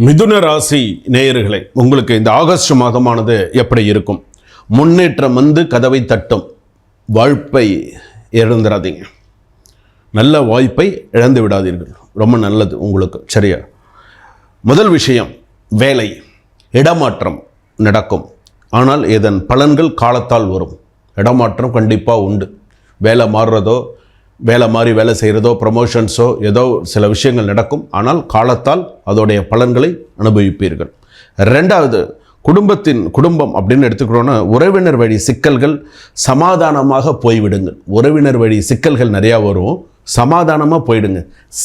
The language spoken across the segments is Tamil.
மிதுன ராசி நேயர்களே உங்களுக்கு இந்த ஆகஸ்ட் மாதமானது எப்படி இருக்கும்? முன்னேற்றம் வந்து கதவை தட்டும். வாய்ப்பை இழந்துடாதீங்க நல்ல வாய்ப்பை இழந்து விடாதீர்கள். ரொம்ப நல்லது உங்களுக்கு. சரியா? முதல் விஷயம் வேலை. இடமாற்றம் நடக்கும். ஆனால் இதன் பலன்கள் காலத்தால் வரும். இடமாற்றம் கண்டிப்பாக உண்டு. வேலை மாறுறதோ வேலை மாறி வேலை செய்கிறதோ ப்ரமோஷன்ஸோ ஏதோ சில விஷயங்கள் நடக்கும். ஆனால் காலத்தால் அதோடைய பலன்களை அனுபவிப்பீர்கள். ரெண்டாவது குடும்பத்தின் குடும்பம் அப்படின்னு எடுத்துக்கிறோன்னா உறவினர் வழி சிக்கல்கள் சமாதானமாக போய்விடுங்கள். உறவினர் வழி சிக்கல்கள் நிறையா வரும். சமாதானமாக போயிடுங்க.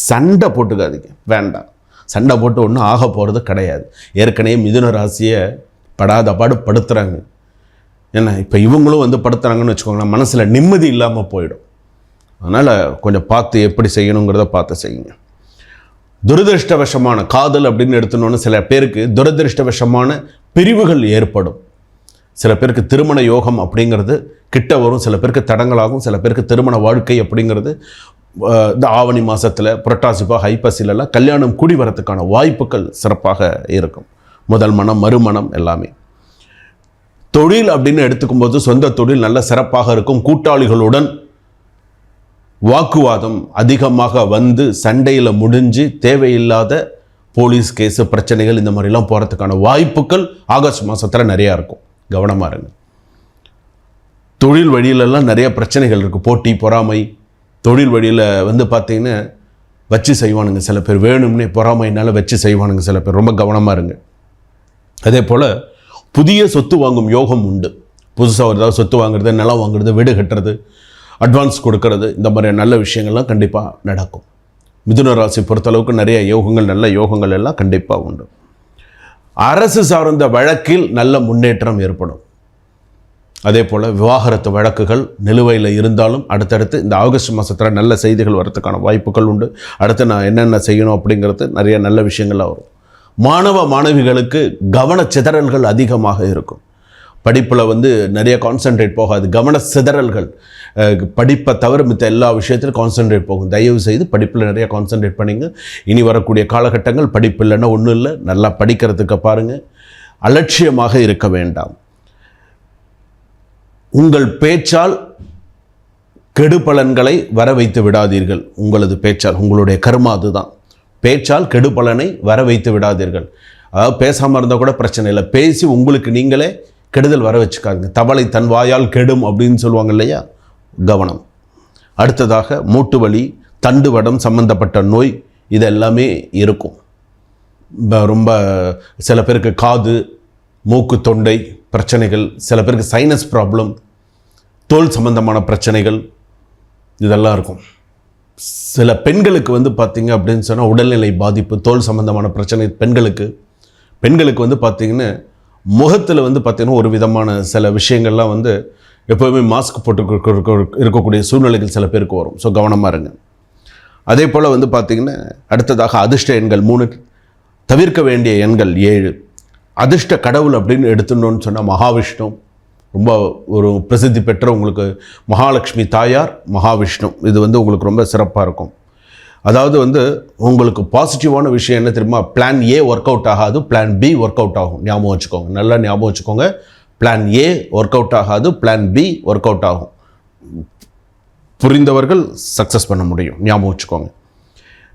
சண்டை போட்டுக்காதீங்க. வேண்டாம். சண்டை போட்டு ஒன்றும் ஆக போகிறது கிடையாது. ஏற்கனவே மிதுன ராசியை படாத பாடு படுத்துகிறாங்க ஏன்னா இப்போ இவங்களும் வந்து படுத்துறாங்கன்னு வச்சுக்கோங்களேன் மனசில் நிம்மதி இல்லாமல் போயிடும். அதனால் கொஞ்சம் பார்த்து எப்படி செய்யணுங்கிறத பார்த்து செய்யுங்க. துரதிருஷ்டவசமான காதல் அப்படின்னு எடுத்துனோன்னு சில பேருக்கு துரதிருஷ்டவசமான பிரிவுகள் ஏற்படும். சில பேருக்கு திருமண யோகம் அப்படிங்கிறது கிட்ட வரும் சில பேருக்கு தடங்களாகும் சில பேருக்கு திருமண வாழ்க்கை அப்படிங்கிறது இந்த ஆவணி மாதத்தில் புரட்டாசிப்பா ஹைப்பசிலெல்லாம் கல்யாணம் கூடி வரத்துக்கான வாய்ப்புகள் சிறப்பாக இருக்கும். முதல் மனம் மறுமணம் எல்லாமே. தொழில் அப்படின்னு எடுத்துக்கும்போது சொந்த தொழில் நல்ல சிறப்பாக இருக்கும். கூட்டாளிகளுடன் வாக்குவாதம் அதிகமாக வந்து சண்டையில் முடிஞ்சு தேவையில்லாத போலீஸ் கேஸு பிரச்சனைகள் இந்த மாதிரிலாம் போகிறதுக்கான வாய்ப்புகள் ஆகஸ்ட் மாதத்தில் நிறையா இருக்கும். கவனமாக இருங்க. தொழில் வழியிலெல்லாம் நிறைய பிரச்சனைகள் இருக்குது போட்டி பொறாமை தொழில் வழியில் வந்து பார்த்தீங்கன்னா வச்சு செய்வானுங்க சில பேர். வேணும்னே பொறாமைனால வச்சு செய்வானுங்க சில பேர். ரொம்ப கவனமாக இருங்க. அதே போல் புதிய சொத்து வாங்கும் யோகம் உண்டு. புதுசாக ஒரு ஏதாவது சொத்து வாங்குறது நிலம் வாங்குறது வீடு கட்டுறது அட்வான்ஸ் கொடுக்கறது. இந்த மாதிரி நல்ல விஷயங்கள்லாம் கண்டிப்பாக நடக்கும். மிதுன ராசி பொறுத்தளவுக்கு நிறைய யோகங்கள் நல்ல யோகங்கள் எல்லாம் கண்டிப்பாக உண்டு. அரசு சார்ந்த வழக்கில் நல்ல முன்னேற்றம் ஏற்படும். அதே போல் விவாகரத்து வழக்குகள் நிலுவையில் இருந்தாலும் அடுத்தடுத்து இந்த ஆகஸ்ட் மாதத்தில் நல்ல செய்திகள் வரத்துக்கான வாய்ப்புகள் உண்டு. அடுத்து நான் என்னென்ன செய்யணும் அப்படிங்கிறது நிறைய நல்ல விஷயங்கள்லாம் வரும். மாணவ மாணவிகளுக்கு கவன சிதறல்கள் அதிகமாக இருக்கும். படிப்பில் வந்து நிறைய கான்சென்ட்ரேட் போகாது. கவன சிதறல்கள் படிப்பை தவிர மித்த எல்லா விஷயத்திலும் கான்சென்ட்ரேட் போகும். தயவு செய்து படிப்பில் நிறைய கான்சென்ட்ரேட் பண்ணிங்க. இனி வரக்கூடிய காலகட்டங்கள் படிப்பு இல்லைன்னா ஒன்றும் இல்லை. நல்லா படிக்கிறதுக்கு பாருங்கள் அலட்சியமாக இருக்க வேண்டாம். உங்கள் பேச்சால் கெடுபலன்களை வர வைத்து விடாதீர்கள். உங்களது பேச்சால் உங்களுடைய கர்மா அதுதான். பேச்சால் கெடுபலனை வர வைத்து விடாதீர்கள். அதாவது பேசாமல் இருந்தால் கூட பிரச்சனை இல்லை. பேசி உங்களுக்கு நீங்களே கெடுதல் வர வச்சுக்காதுங்க. தவளை தன் வாயால் கெடும் அப்படின்னு சொல்லுவாங்க இல்லையா? கவனம். அடுத்ததாக மூட்டு வலி தண்டு வடம் சம்பந்தப்பட்ட நோய் இது எல்லாமே இருக்கும் ரொம்ப சில பேருக்கு காது மூக்கு தொண்டை பிரச்சனைகள் சில பேருக்கு சைனஸ் ப்ராப்ளம் தோல் சம்பந்தமான பிரச்சனைகள் இதெல்லாம் இருக்கும். சில பெண்களுக்கு வந்து பார்த்திங்க அப்படின்னு சொன்னால் உடல்நிலை பாதிப்பு தோல் சம்பந்தமான பிரச்சனை பெண்களுக்கு. பெண்களுக்கு வந்து பார்த்திங்கன்னா முகத்தில் வந்து பார்த்திங்கன்னா ஒரு விதமான சில விஷயங்கள்லாம் வந்து எப்போவுமே மாஸ்க் போட்டு இருக்கக்கூடிய சூழ்நிலைகள் சில பேருக்கு வரும். ஸோ கவனமாக இருங்க. அதே போல் வந்து பார்த்திங்கன்னா அடுத்ததாக அதிர்ஷ்ட எண்கள் மூணு தவிர்க்க வேண்டிய எண்கள் ஏழு. அதிர்ஷ்ட கடவுள் அப்படின்னு எடுத்துட்டோம்னு சொன்னால் மகாவிஷ்ணு. ரொம்ப ஒரு பிரசித்தி பெற்ற உங்களுக்கு மகாலட்சுமி தாயார் மகாவிஷ்ணு. இது வந்து உங்களுக்கு ரொம்ப சிறப்பாக இருக்கும். அதாவது வந்து உங்களுக்கு பாசிட்டிவான விஷயம் என்ன தெரியுமா? பிளான் ஏ ஒர்க் அவுட் ஆகாது பிளான் பி ஒர்க் அவுட் ஆகும். ஞாபகம் வச்சுக்கோங்க. நல்லா ஞாபகம் வச்சுக்கோங்க. பிளான் ஏ ஒர்க் அவுட் ஆகாது பிளான் பி ஒர்க் அவுட் ஆகும். புரிந்தவர்கள் சக்ஸஸ் பண்ண முடியும். ஞாபகம் வச்சுக்கோங்க.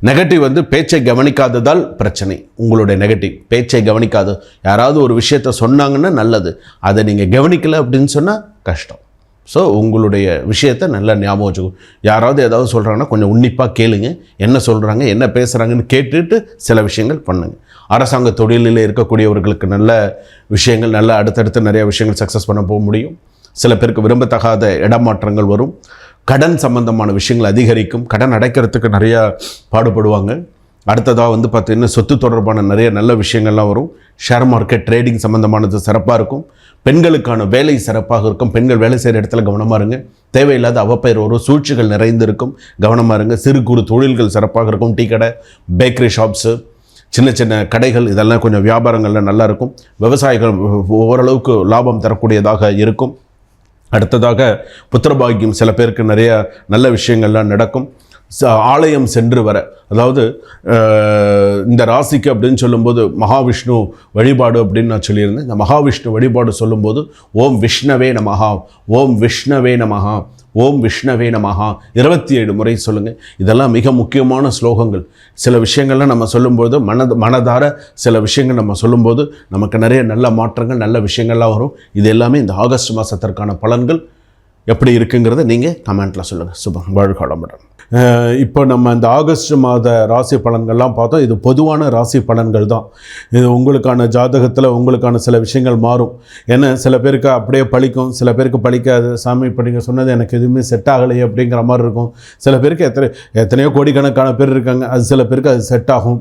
நெகட்டிவ் வந்து பேச்சை கவனிக்காததால் பிரச்சனை. உங்களுடைய நெகட்டிவ் பேச்சை கவனிக்காது. யாராவது ஒரு விஷயத்த சொன்னாங்கன்னா நல்லது. அதை நீங்கள் கவனிக்கலை அப்படின்னு சொன்னால் கஷ்டம். ஸோ உங்களுடைய விஷயத்தை நல்லா ஞாபகம் வச்சுக்கோ. யாராவது ஏதாவது சொல்கிறாங்கன்னா கொஞ்சம் உன்னிப்பாக கேளுங்க. என்ன சொல்கிறாங்க என்ன பேசுகிறாங்கன்னு கேட்டுட்டு சில விஷயங்கள் பண்ணுங்கள் அரசாங்க தொழிலில் இருக்கக்கூடியவர்களுக்கு நல்ல விஷயங்கள் நல்ல அடுத்தடுத்து நிறைய விஷயங்கள் சக்ஸஸ் பண்ண போக முடியும். சில பேருக்கு விரும்பத்தகாத இடமாற்றங்கள் வரும். கடன் சம்பந்தமான விஷயங்கள் அதிகரிக்கும். கடன் அடைக்கிறதுக்கு நிறையா பாடுபடுவாங்க. அடுத்ததாக வந்து பார்த்திங்கன்னா சொத்து தொடர்பான நிறைய நல்ல விஷயங்கள்லாம் வரும். ஷேர் மார்க்கெட் ட்ரேடிங் சம்மந்தமானது சிறப்பாக இருக்கும். பெண்களுக்கான வேலை சிறப்பாக இருக்கும். பெண்கள் வேலை செய்கிற இடத்துல கவனமாக இருங்க. தேவையில்லாத அவப்பெயர் வரும் சூழ்ச்சிகள் நிறைந்திருக்கும். கவனமாக இருங்க. சிறு குறு தொழில்கள் சிறப்பாக இருக்கும். டீ கடை பேக்கரி ஷாப்ஸு சின்ன சின்ன கடைகள் இதெல்லாம் கொஞ்சம் வியாபாரங்களில் நல்லா இருக்கும். விவசாயிகள் ஓரளவுக்கு லாபம் தரக்கூடியதாக இருக்கும். அடுத்ததாக புத்திரபாகியம் சில பேருக்கு நிறைய நல்ல விஷயங்கள்லாம் நடக்கும். ஆலயம் சென்று வர. அதாவது இந்த ராசிக்கு அப்படின்னு சொல்லும்போது மகாவிஷ்ணு வழிபாடு அப்படின்னு நான் சொல்லியிருந்தேன். இந்த மகாவிஷ்ணு வழிபாடு சொல்லும்போது ஓம் விஷ்ணவே நமகா ஓம் விஷ்ணவே நமகா ஓம் விஷ்ணவே நமஹா இருபத்தி ஏழு முறை சொல்லுங்கள் இதெல்லாம் மிக முக்கியமான ஸ்லோகங்கள். சில விஷயங்கள்லாம் நம்ம சொல்லும்போது மனது மனதார சில விஷயங்கள் நம்ம சொல்லும்போது நமக்கு நிறைய நல்ல மாற்றங்கள் நல்ல விஷயங்கள்லாம் வரும். இது எல்லாமே இந்த ஆகஸ்ட் மாதத்திற்கான பலன்கள் எப்படி இருக்குங்கிறத நீங்கள் கமெண்ட்டில் சொல்லுங்கள் சுபம் வாழ்காலமுடன் இப்போ நம்ம இந்த ஆகஸ்ட் மாத ராசி பலன்கள்லாம் பார்த்தோம். இது பொதுவான ராசி பலன்கள் தான். இது உங்களுக்கான ஜாதகத்தில் உங்களுக்கான சில விஷயங்கள் மாறும். ஏன்னா சில பேருக்கு அப்படியே பழிக்கும். சில பேருக்கு பழிக்காது. சாமி இப்போ நீங்கள் சொன்னது எனக்கு எதுவுமே செட் ஆகலையே அப்படிங்கிற மாதிரி இருக்கும். சில பேருக்கு எத்தனை எத்தனையோ கோடிக்கணக்கான பேர் இருக்காங்க. அது சில பேருக்கு அது செட் ஆகும்.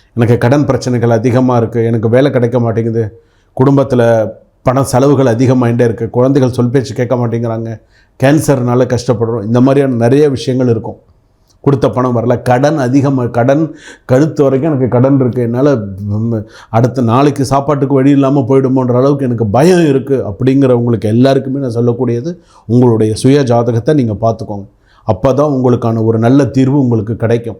எனக்கு கடன் பிரச்சனைகள் அதிகமாக இருக்குது எனக்கு வேலை கிடைக்க மாட்டேங்குது குடும்பத்தில் பண செலவுகள் அதிகமாகிட்டே இருக்குது குழந்தைகள் சொல் பேச்சு கேட்க மாட்டேங்கிறாங்க கேன்சர்னால கஷ்டப்படுறோம் இந்த மாதிரியான நிறைய விஷயங்கள் இருக்கும். கொடுத்த பணம் வரல கடன் அதிகமாக கடன் கழுத்து வரைக்கும் எனக்கு கடன் இருக்குது என்னால் அடுத்த நாளைக்கு சாப்பாட்டுக்கு வழி இல்லாமல் போயிடுமோன்ற அளவுக்கு எனக்கு பயம் இருக்குது அப்படிங்கிறவங்களுக்கு எல்லாருக்குமே நான் சொல்லக்கூடியது உங்களுடைய சுய ஜாதகத்தை நீங்கள் பார்த்துக்கோங்க. அப்போ தான் உங்களுக்கான ஒரு நல்ல தீர்வு உங்களுக்கு கிடைக்கும்.